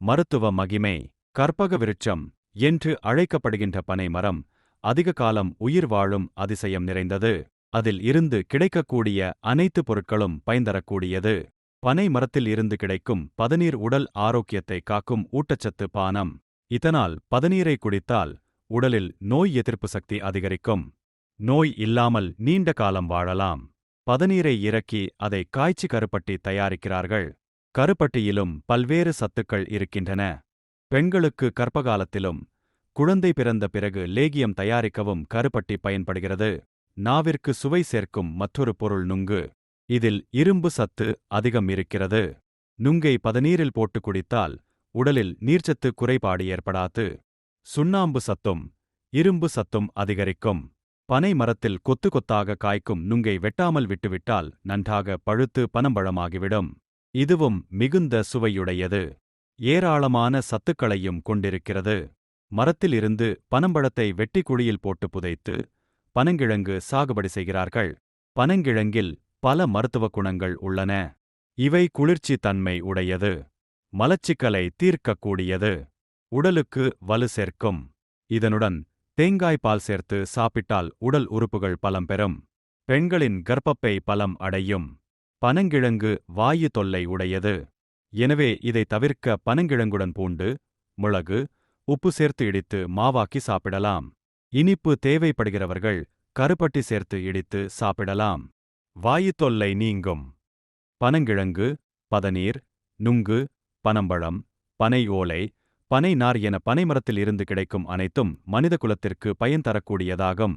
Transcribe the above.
மருத்துவ மகிமை கற்பக விருட்சம் என்று அழைக்கப்படுகின்ற பனை மரம் அதிக காலம் உயிர் வாழும் அதிசயம் நிறைந்தது. அதில் இருந்து கிடைக்கக்கூடிய அனைத்து பொருட்களும் பயன்தரக்கூடியது. பனை மரத்தில் இருந்து கிடைக்கும் பதநீர் உடல் ஆரோக்கியத்தை காக்கும் ஊட்டச்சத்து பானம். இதனால் பதநீரை குடித்தால் உடலில் நோய் எதிர்ப்பு சக்தி அதிகரிக்கும். நோய் இல்லாமல் நீண்ட காலம் வாழலாம். பதநீரை இறக்கி அதை காய்ச்சி கருப்பட்டி தயாரிக்கிறார்கள். கருப்பட்டியிலும் பல்வேறு சத்துக்கள் இருக்கின்றன. பெண்களுக்கு கர்ப்பகாலத்திலும் குழந்தை பிறந்த பிறகு லேகியம் தயாரிக்கவும் கருப்பட்டி பயன்படுகிறது. நாவிற்கு சுவை சேர்க்கும் மற்றொரு பொருள் நுங்கு. இதில் இரும்பு சத்து அதிகம் இருக்கிறது. நுங்கை பதநீரில் போட்டு குடித்தால் உடலில் நீர்ச்சத்து குறைபாடு ஏற்படாது. சுண்ணாம்பு சத்தும் இரும்பு சத்தும் அதிகரிக்கும். பனை மரத்தில் கொத்து கொத்தாக காய்க்கும் நுங்கை வெட்டாமல் விட்டுவிட்டால் நன்றாக பழுத்து பனம்பழமாகிவிடும். இதுவும் மிகுந்த சுவையுடையது. ஏராளமான சத்துக்களையும் கொண்டிருக்கிறது. மரத்திலிருந்து பனம்பழத்தை வெட்டி குழியில் போட்டு புதைத்து பனங்கிழங்கு சாகுபடி செய்கிறார்கள். பனங்கிழங்கில் பல மருத்துவ குணங்கள் உள்ளன. இவை குளிர்ச்சி தன்மை உடையது. மலச்சிக்கலை தீர்க்கக்கூடியது. உடலுக்கு வலு சேர்க்கும். இதனுடன் தேங்காய் பால் சேர்த்து சாப்பிட்டால் உடல் உறுப்புகள் பலம் பெறும். பெண்களின் கர்ப்பப்பை பலம் அடையும். பனங்கிழங்கு வாயு தொல்லை உடையது. எனவே இதை தவிர்க்க பனங்கிழங்குடன் பூண்டு மிளகு உப்பு சேர்த்து இடித்து மாவாக்கி சாப்பிடலாம். இனிப்பு தேவைப்படுகிறவர்கள் கருப்பட்டி சேர்த்து இடித்து சாப்பிடலாம். வாயு தொல்லை நீங்கும். பனங்கிழங்கு பதநீர் நுங்கு பனம்பழம் பனை ஓலை பனை நார் என பனைமரத்தில் இருந்து கிடைக்கும் அனைத்தும் மனித குலத்திற்கு பயன் தரக்கூடியதாகும்.